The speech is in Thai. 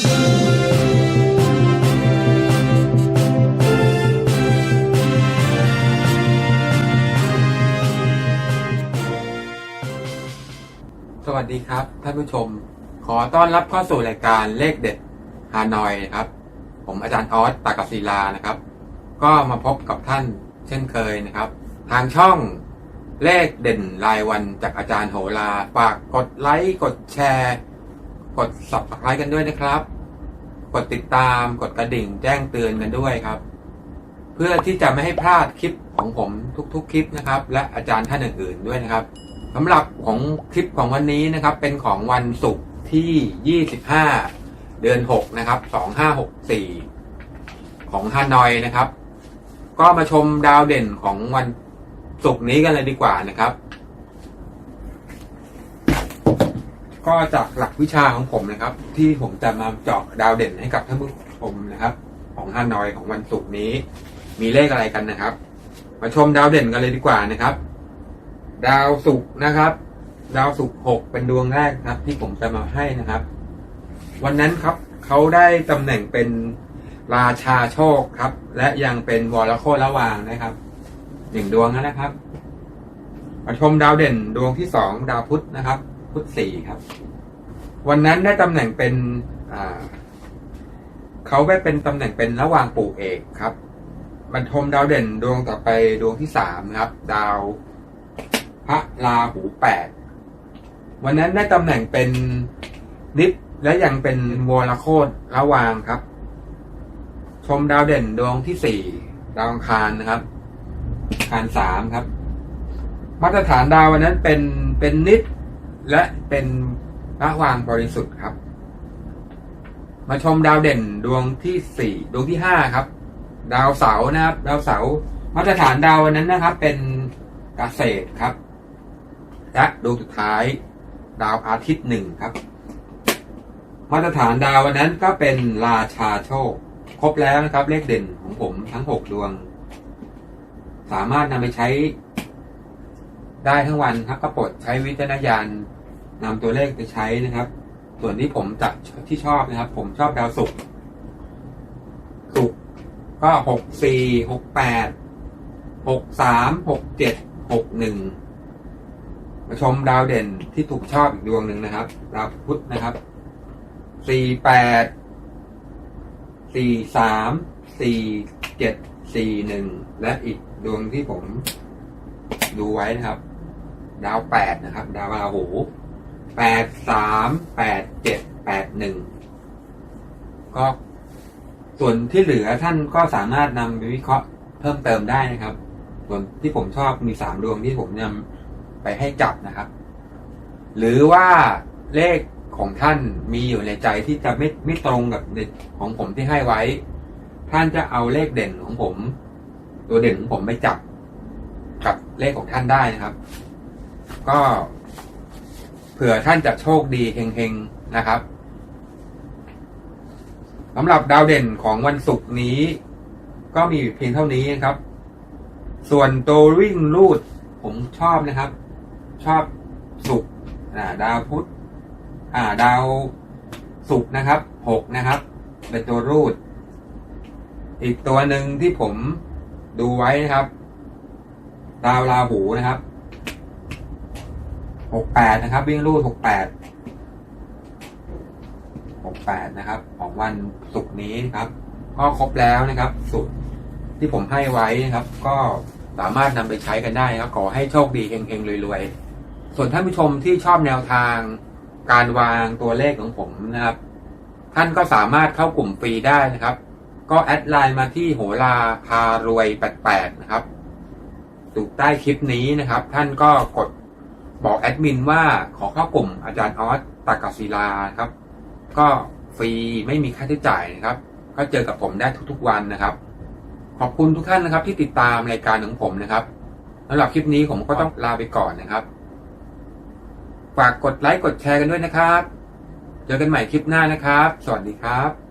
สวัสดีครับ ท่านผู้ชม ขอต้อนรับเข้าสู่รายการเลขเด็ดฮานอยนะครับ ผมอาจารย์ออสตากศิลานะครับ ก็มาพบกับท่านเช่นเคยนะครับ ทางช่องเลขเด่นรายวันจากอาจารย์โหราฝากกดไลค์กดแชร์ กด subscribe กันด้วยนะครับ กดติดตามกดกระดิ่งแจ้งเตือนกันด้วยครับ เพื่อที่จะไม่ให้พลาดคลิปของผมทุกๆ คลิปนะครับ และอาจารย์ท่านอื่นๆด้วยนะครับสำหรับของคลิปของวันนี้นะครับ เป็นของวันศุกร์ที่ 25 เดือน 6 นะครับ 2564 ของฮานอยนะครับ ก็มาชมดาวเด่นของวันศุกร์นี้กันเลยดีกว่านะครับ ก็จากหลักวิชาของผมนะครับ ที่ผมจะมาเจาะดาวเด่นให้กับท่านผู้ชมนะครับ ของฮานอยของวันศุกร์นี้ มีเลขอะไรกันนะครับ มาชมดาวเด่นกันเลยดีกว่านะครับ ดาวศุกร์นะครับ ดาวศุกร์หกเป็นดวงแรกครับ ที่ผมจะมาให้นะครับ วันนั้นครับเขาได้ตำแหน่งเป็นราชาโชคครับ และยังเป็นวรโคระวางนะครับหนึ่งดวงนะครับมาชมดาวเด่นดวงที่สองดาวพุธนะครับ พุทธสี่ครับ วันนั้นได้ตำแหน่งเป็นเขาได้เป็นตำแหน่งเป็นระหว่างปู่เอกครับบรรทมดาวเด่นดวงต่อไปดวงที่สามครับ ดาวพระราหูแปดวันนั้นได้ตำแหน่งเป็นนิดและยังเป็นวรโคตรระหวางครับ ชมดาวเด่นดวงที่สี่ดาวคารนะครับ คารสามครับ มาตรฐานดาววันนั้นเป็นเป็นนิด และเป็นพระวางบริสุทธิ์ครับ มาชมดาวเด่นดวงที่สี่ดวงที่ห้าครับ ดาวเสาร์นะครับ ดาวเสาร์มาตรฐานดาววันนั้นนะครับ เป็นเกษตรครับ และดวงสุดท้าย ดาวอาทิตย์หนึ่งครับ มาตรฐานดาววันนั้นก็เป็นราชาโชค ครบแล้วนะครับ เลขเด่นของผมทั้งหกดวง สามารถนำไปใช้ได้ทั้งวันครับก็โปรดใช้วิจารณญาณ นำตัวเลขไปใช้นะครับ ส่วนที่ผมจัดที่ชอบนะครับ ผมชอบดาวศุกร์ศุกร์ก็หกสี่หกแปดหกสามหกเจ็ดหกหนึ่งมาชมดาวเด่นที่ถูกชอบอีกดวงหนึ่งนะครับดาวพุธนะครับสี่แปดสี่สามสี่เจ็ดสี่หนึ่งและอีกดวงที่ผมดูไว้นะครับ ดาวแปดนะครับ ดาวราหู แปดสามแปดเจ็ดแปดหนึ่งก็ส่วนที่เหลือท่านก็สามารถนำไปวิเคราะห์เพิ่มเติมได้นะครับ ส่วนที่ผมชอบมีสามดวงที่ผมนำไปให้จับนะครับ หรือว่าเลขของท่านมีอยู่ในใจที่จะไม่ไม่ตรงกับในของผมที่ให้ไว้ ท่านจะเอาเลขเด่นของผม ตัวเด่นของผมไปจับกับเลขของท่านได้นะครับ ก็ เผื่อท่านจะโชคดีเฮงๆนะครับสำหรับดาวเด่นของวันศุกร์นี้ ก็มีเพียงเท่านี้ครับ ส่วนตัววิ่งลูดผมชอบนะครับ ชอบสุกร์ดาวพุธอ่า ดาวสุกร์นะครับหกนะครับ เป็นตัวรูด อีกตัวหนึ่งที่ผมดูไว้นะครับ ดาวราหูนะครับ หกแปดนะครับ วิ่งรูดหกแปดหกแปดนะครับ ของวันศุกร์นี้ครับ ก็ครบแล้วนะครับ สุดที่ผมให้ไว้นะครับ ก็สามารถนำไปใช้กันได้นะครับ ขอให้โชคดีเฮงๆรวยๆ ส่วนท่านผู้ชมที่ชอบแนวทางการวางตัวเลขของผมนะครับ ท่านก็สามารถเข้ากลุ่มฟรีได้นะครับ ก็แอดไลน์มาที่โหราพารวย88นะครับถูกใต้คลิปนี้นะครับ ท่านก็กด บอกแอดมินว่าขอเข้ากลุ่มอาจารย์ออสตากศิลาครับ ก็ฟรีไม่มีค่าใช้จ่ายนะครับ ก็เจอกับผมได้ทุกๆวันนะครับ ขอบคุณทุกท่านนะครับ ที่ติดตามรายการของผมนะครับสำหรับคลิปนี้ผมก็ต้องลาไปก่อนนะครับ ฝากกดไลค์กดแชร์กันด้วยนะครับ เจอกันใหม่คลิปหน้านะครับ สวัสดีครับ